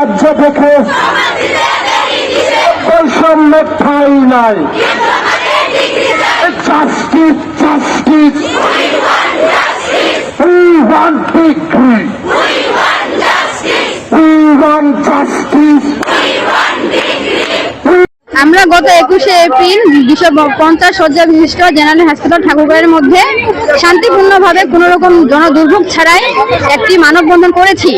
রাজ্য থেকে বৈষম্য ঠাই নাই justice justice We want victory. We want justice. আমরা গত একুশে এপ্রিল দুশো পঞ্চাশ শয্যা বিশিষ্ট জেনারেল হাসপাতাল ঠাকুরবাড়ির মধ্যে শান্তিপূর্ণভাবে কোনো রকম জনদুর্ভোগ ছাড়াই একটি মানববন্ধন করেছি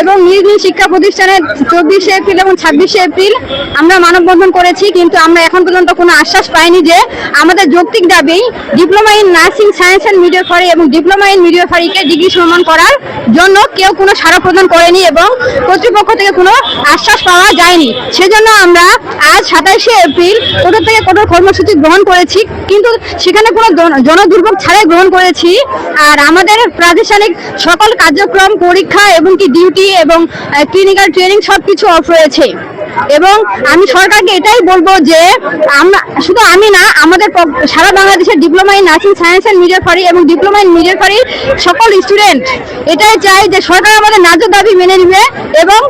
এবং নিজ নিজ শিক্ষা প্রতিষ্ঠানে চব্বিশে এপ্রিল এবং ছাব্বিশে এপ্রিল আমরা মানববন্ধন করেছি, কিন্তু আমরা এখন পর্যন্ত কোনো আশ্বাস পাইনি যে আমাদের যৌক্তিক দাবি diploma in nursing science and midwifery এবং ডিপ্লোমা ইন মিডিওফারিকে ডিগ্রি সম্মান করার জন্য কেউ কোনো সাড়া প্রদান করেনি এবং কর্তৃপক্ষ থেকে কোনো আশ্বাস পাওয়া যায়নি। সেজন্য আমরা আজ সাতাশে এপ্রিল কঠোর থেকে কঠোর কর্মসূচি গ্রহণ করেছি, কিন্তু সেখানে কোনো জন- জনদুর্ভোগ ছাড়াই গ্রহণ করেছি। আর আমাদের প্রাতিষ্ঠানিক সকল কার্যক্রম, পরীক্ষা এবং কি ডিউটি এবং ক্লিনিক্যাল ট্রেনিং সব কিছু অফ রয়েছে। এবং আমি সরকারকে এটাই বলব যে, আমরা শুধু আমি না, আমাদের সারা বাংলাদেশের diploma in nursing science and midwifery এবং ডিপ্লোমা ইন মিডিয়াফারি সকল স্টুডেন্ট এটাই চাই যে সরকার আমাদের ন্যায্য দাবি মেনে নেবে এবং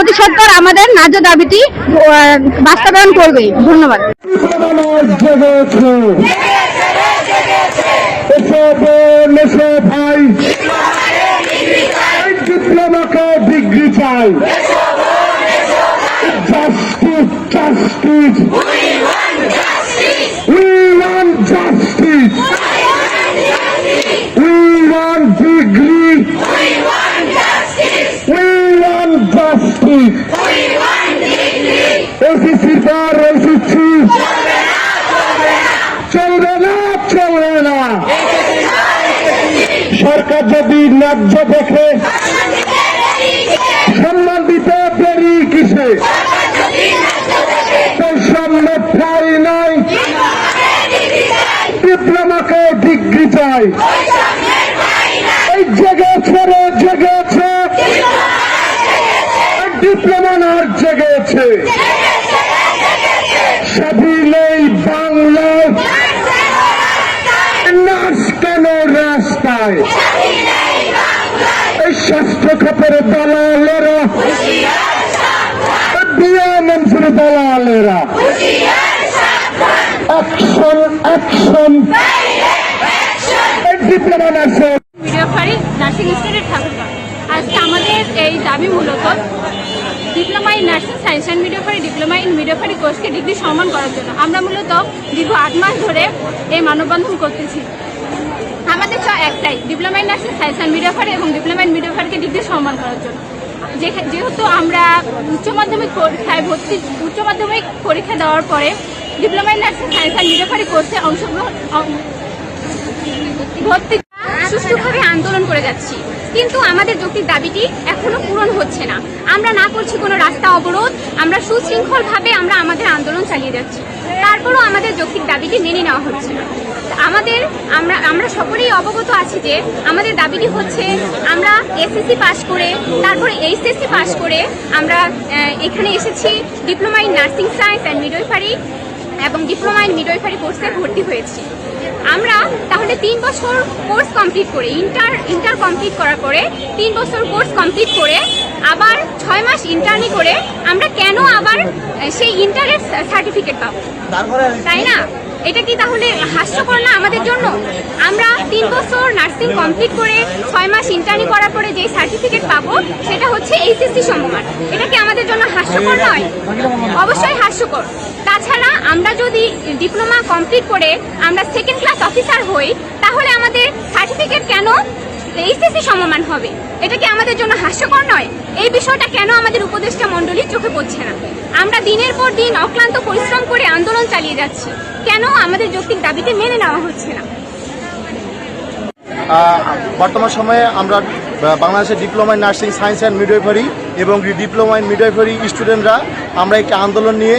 অতি সত্তর আমাদের ন্যায্য দাবিটি বাস্তবায়ন করবে। ধন্যবাদ বিপ্লবনাথ জেগেছে এসো বোন এসো ভাই এই ডিপ্লোমাকে ডিগ্রি চাই justice justice we want justice we want degree we want justice সরকার যদি ন্যায্য দেখে, সম্মান দিতে দেরি কিসে? নাই। ডিপ্লোমাকে ডিগ্রি চাই। এই জেগেছে রে জেগেছে। ডিপ্লোমা আর জেগেছে। সাবিলেই নাচ কেন রাস্তায়? স্বাস্থ্য খাতের দালালেরা। বিয়ে দালালেরা action action diploma nursing institute Thakurgaon আজকে আমাদের এই দাবি মূলত diploma in nursing science and midwifery diploma in midwifery কোর্সকে degree সম্মান করার জন্য। আমরা মূলত দীর্ঘ আট মাস ধরে এই মানববন্ধন করতেছি। আমাদের চাওয়া একটাই diploma in nursing science and midwifery এবং ডিপ্লোমা ইন মিডিয়াফারিকে ডিগ্রি সম্মান করার জন্য। যেহেতু আমরা উচ্চ মাধ্যমিক পরীক্ষায় ভর্তি, উচ্চ মাধ্যমিক পরীক্ষা দেওয়ার পরে diploma in nursing science and midwifery কোর্সে অংশগ্রহণ ভর্তি সুষ্ঠুভাবে আন্দোলন করে যাচ্ছি। কিন্তু আমাদের যৌক্তিক দাবিটি এখনও পূরণ হচ্ছে না। আমরা না করছি কোনো রাস্তা অবরোধ, আমরা সুশৃঙ্খলভাবে আমরা আমাদের আন্দোলন চালিয়ে যাচ্ছি। তারপরও আমাদের যৌক্তিক দাবিটি মেনে নেওয়া হচ্ছে না। আমাদের, আমরা আমরা সকলেই অবগত আছি যে আমাদের দাবিটি হচ্ছে আমরা এসএসসি পাশ করে, তারপরে এইচএসসি পাশ করে আমরা এখানে এসেছি। Diploma in nursing science and midwifery এবং ডিপ্লোমা ইন মিডওয়াইফারি কোর্সে ভর্তি হয়েছি। আমরা তাহলে তিন বছর কোর্স কমপ্লিট করে, ইন্টার ইন্টার কমপ্লিট করার পরে তিন বছর কোর্স কমপ্লিট করে আবার ছয় মাস ইন্টার্নি করে আমরা কেন আবার সেই ইন্টারের সার্টিফিকেট পাবো? তাই না? এটা কি তাহলে হাস্যকর না আমাদের জন্য? আমরা তিন বছর নার্সিং কমপ্লিট করে ছয় মাস ইন্টার্নি করার পরে যে সার্টিফিকেট পাবো সেটা হচ্ছে এইচএসসি সমমান। এটা কি আমাদের জন্য হাস্যকর নয়? অবশ্যই হাস্যকর। তাছাড়া আমরা যদি ডিপ্লোমা কমপ্লিট করে আমরা সেকেন্ড ক্লাস অফিসার হই তাহলে আমাদের সার্টিফিকেট কেন এইচএসসি সমমান হবে। এটা কি আমাদের জন্য হাস্যকর নয়? এই বিষয়টা কেন আমাদের উপদেষ্টা মণ্ডলীর চোখে পড়ছে না? আমরা দিনের পর দিন অক্লান্ত পরিশ্রম করে আন্দোলন চালিয়ে যাচ্ছি। কেন আমাদের যৌক্তিক দাবিতে মেনে নেওয়া হচ্ছে না? বর্তমান সময়ে আমরা বাংলাদেশের diploma in nursing science and midwifery এবং ডিপ্লোমা ইন মিডওয়াইফারি স্টুডেন্টরা, আমরা একটি আন্দোলন নিয়ে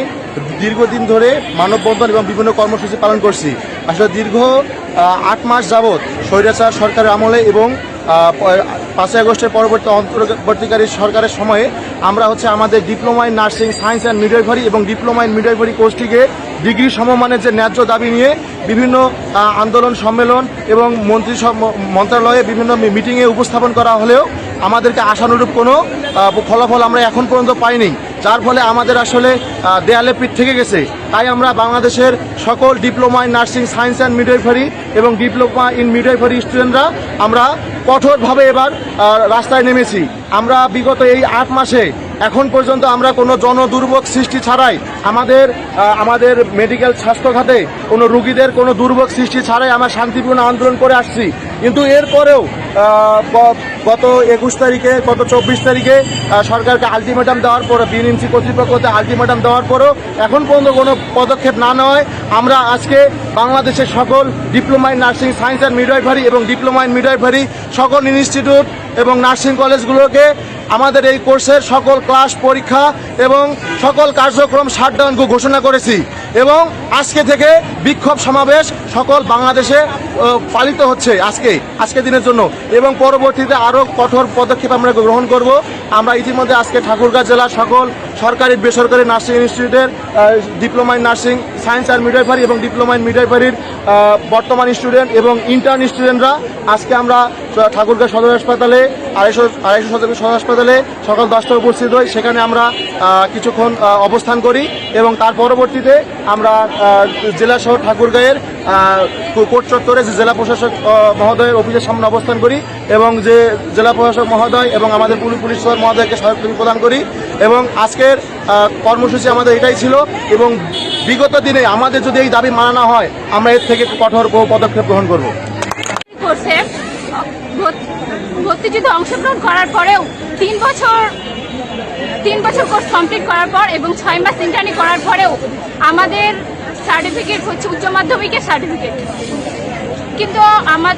দীর্ঘদিন ধরে মানববন্ধন এবং বিভিন্ন কর্মসূচি পালন করছি। আসলে দীর্ঘ আট মাস যাবৎ স্বৈরাচার সরকারের আমলে এবং পাঁচই আগস্টের পরবর্তী অন্তর্বর্তীকারী সরকারের সময়ে আমরা হচ্ছে আমাদের diploma in nursing, science and midwifery এবং ডিপ্লোমা ইন মিডওয়াইফারি কোর্সটিকে ডিগ্রি সমমানের যে ন্যায্য দাবি নিয়ে বিভিন্ন আন্দোলন, সম্মেলন এবং মন্ত্রী মন্ত্রণালয়ে বিভিন্ন মিটিংয়ে উপস্থাপন করা হলেও আমাদেরকে আশানুরূপ কোনো ফলাফল আমরা এখন পর্যন্ত পাইনি। যার ফলে আমাদের আসলে দেয়ালে পিঠ থেকে গেছে। তাই আমরা বাংলাদেশের সকল diploma in nursing science and midwifery এবং ডিপ্লোমা ইন মিডওয়াইফারি স্টুডেন্টরা আমরা কঠোরভাবে এবার রাস্তায় নেমেছি। আমরা বিগত এই আট মাসে এখন পর্যন্ত আমরা কোনো জনদুর্ভোগ সৃষ্টি ছাড়াই আমাদের আমাদের মেডিকেল স্বাস্থ্য খাতে কোনো রুগীদের কোনো দুর্ভোগ সৃষ্টি ছাড়াই আমরা শান্তিপূর্ণ আন্দোলন করে আসছি। কিন্তু এরপরেও গত একুশ তারিখে, গত চব্বিশ তারিখে সরকারকে আলটিমেটাম দেওয়ার পরে বিএনএমসি কর্তৃপক্ষতে আলটিমেটাম দেওয়ার পরেও এখন পর্যন্ত কোনো পদক্ষেপ না নেওয়ায় আমরা আজকে বাংলাদেশের সকল diploma in nursing science and midwifery এবং ডিপ্লোমা ইন মিডওয়াইফারি সকল ইনস্টিটিউট এবং নার্সিং কলেজগুলোকে আমাদের এই কোর্সের সকল ক্লাস পরীক্ষা এবং সকল কার্যক্রম শাটডাউন ঘোষণা করেছি এবং আজকে থেকে বিক্ষোভ সমাবেশ সকল বাংলাদেশে পালিত হচ্ছে আজকে আজকে দিনের জন্য। এবং পরবর্তীতে আরও কঠোর পদক্ষেপ আমরা গ্রহণ করব। আমরা ইতিমধ্যে আজকে ঠাকুরগাঁ জেলার সকল সরকারি, বেসরকারি নার্সিং ইনস্টিটিউটের diploma in nursing, science and midwifery এবং ডিপ্লোমা ইন মিডওয়াইফারির বর্তমান স্টুডেন্ট এবং ইন্টার্ন স্টুডেন্টরা আজকে আমরা ঠাকুরগাঁ সদর হাসপাতালে, আড়াইশো আড়াইশো সদর সদর হাসপাতালে সকাল দশটায় উপস্থিত হই। সেখানে আমরা কিছুক্ষণ অবস্থান করি এবং তার পরবর্তীতে আমরা জেলা শহর ঠাকুরগাঁয়ের কোর্ট চত্বরে যে জেলা প্রশাসক মহোদয়ের অফিসের সামনে অবস্থান করি এবং যে জেলা প্রশাসক মহোদয় এবং আমাদের পুলিশ সুপার মহোদয়কে সহায়তা প্রদান করি এবং আজকের কর্মসূচি আমাদের এটাই ছিল এবং বিগত দিনে আমাদের যদি এই দাবি মানা না হয়, আমরা এর থেকে কঠোর পদক্ষেপ গ্রহণ করব। ভর্তিযুদ্ধে অংশগ্রহণ করার পরেও তিন বছর তিন বছর কোর্স কমপ্লিট করার পর এবং ছয় মাস ইন্টার্নি করার পরেও আমাদের সার্টিফিকেট হচ্ছে উচ্চ মাধ্যমিকের সার্টিফিকেট কিন্তু আমার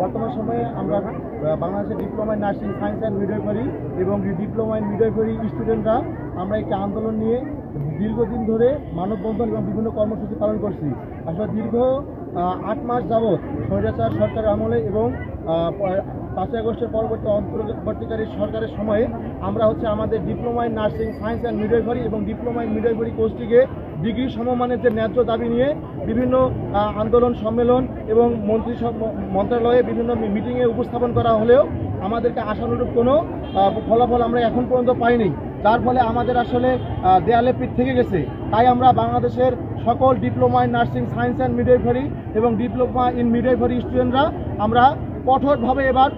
বর্তমান সময়ে আমরা বাংলাদেশের diploma in nursing science and midwifery এবং ডিপ্লোমা ইন মিডওয়াইফারি স্টুডেন্টরা আমরা একটি আন্দোলন নিয়ে দীর্ঘদিন ধরে মানববন্ধন এবং বিভিন্ন কর্মসূচি পালন করছি। আসলে দীর্ঘ আট মাস যাবৎ স্বৈরাচার সরকারের আমলে এবং পাঁচই আগস্টের পরবর্তী অন্তর্বর্তীকারী সরকারের সময়ে আমরা হচ্ছে আমাদের diploma in nursing, science and midwifery এবং ডিপ্লোমা ইন মিডওয়াইফারি কোর্সটিকে ডিগ্রি সমমানের যে ন্যায্য দাবি নিয়ে বিভিন্ন আন্দোলন, সম্মেলন এবং মন্ত্রী মন্ত্রণালয়ে বিভিন্ন মিটিংয়ে উপস্থাপন করা হলেও আমাদেরকে আশানুরূপ কোনো ফলাফল আমরা এখন পর্যন্ত পাইনি। যার ফলে আমাদের আসলে দেয়ালে পিঠ থেকে গেছে। তাই আমরা বাংলাদেশের সকল diploma in nursing, science and midwifery এবং ডিপ্লোমা ইন মিডওয়াইফারি স্টুডেন্টরা আমরা কঠোরভাবে এবার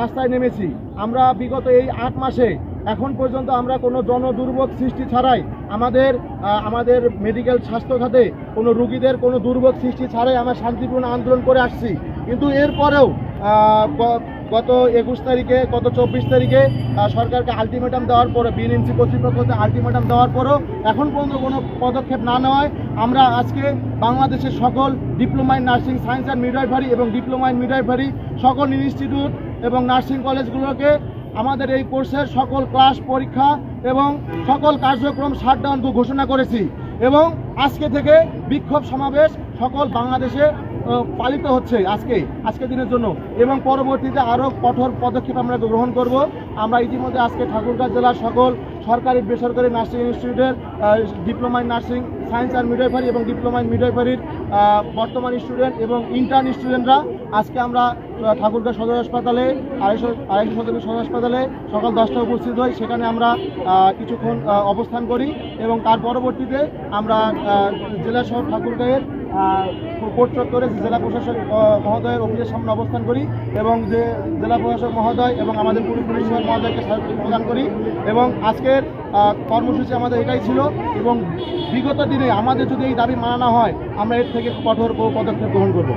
রাস্তায় নেমেছি। আমরা বিগত এই আট মাসে, এখন পর্যন্ত আমরা কোনো জনদুর্ভোগ সৃষ্টি ছাড়াই আমাদের আমাদের মেডিকেল স্বাস্থ্য খাতে কোনো রুগীদের কোনো দুর্ভোগ সৃষ্টি ছাড়াই আমরা শান্তিপূর্ণ আন্দোলন করে আসছি। কিন্তু এরপরেও গত একুশ তারিখে গত চব্বিশ তারিখে সরকারকে আলটিমেটাম দেওয়ার পরে বিএনএমসি কর্তৃপক্ষতে আলটিমেটাম দেওয়ার পরেও এখন পর্যন্ত কোনো পদক্ষেপ না নেওয়ায় আমরা আজকে বাংলাদেশের সকল diploma in nursing science and midwifery এবং ডিপ্লোমা ইন মিডওয়াইফারি সকল ইনস্টিটিউট এবং নার্সিং কলেজগুলোকে আমাদের এই কোর্সের সকল ক্লাস পরীক্ষা এবং সকল কার্যক্রম শাটডাউন ঘোষণা করেছি এবং আজকে থেকে বিক্ষোভ সমাবেশ সকল বাংলাদেশে পালিত হচ্ছে আজকে আজকে দিনের জন্য। এবং পরবর্তীতে আরও কঠোর পদক্ষেপ আমরা গ্রহণ করব। আমরা ইতিমধ্যে আজকে ঠাকুরগাঁ জেলার সকল সরকারি, বেসরকারি নার্সিং ইনস্টিটিউটের diploma in nursing, science and midwifery এবং ডিপ্লোমা ইন মিডওয়াইফারির বর্তমান স্টুডেন্ট এবং ইন্টার্ন স্টুডেন্টরা আজকে আমরা ঠাকুরগাঁ সদর হাসপাতালে, আড়াইশো আড়াইশো শতাংশ সদর হাসপাতালে সকাল দশটায় উপস্থিত হই। সেখানে আমরা কিছুক্ষণ অবস্থান করি এবং তার পরবর্তীতে আমরা জেলা শহর ঠাকুরগাঁয়ের কোর্ট চত্বরে জেলা প্রশাসক মহোদয়ের অফিসের সামনে অবস্থান করি এবং যে জেলা প্রশাসক মহোদয় এবং আমাদের পুলিশ পুলিশ মহোদয়কে প্রদান করি এবং আজকের কর্মসূচি আমাদের এটাই ছিল এবং বিগত দিনে আমাদের যদি এই দাবি মানানো হয়, আমরা এর থেকে কঠোর পদক্ষেপ গ্রহণ করব।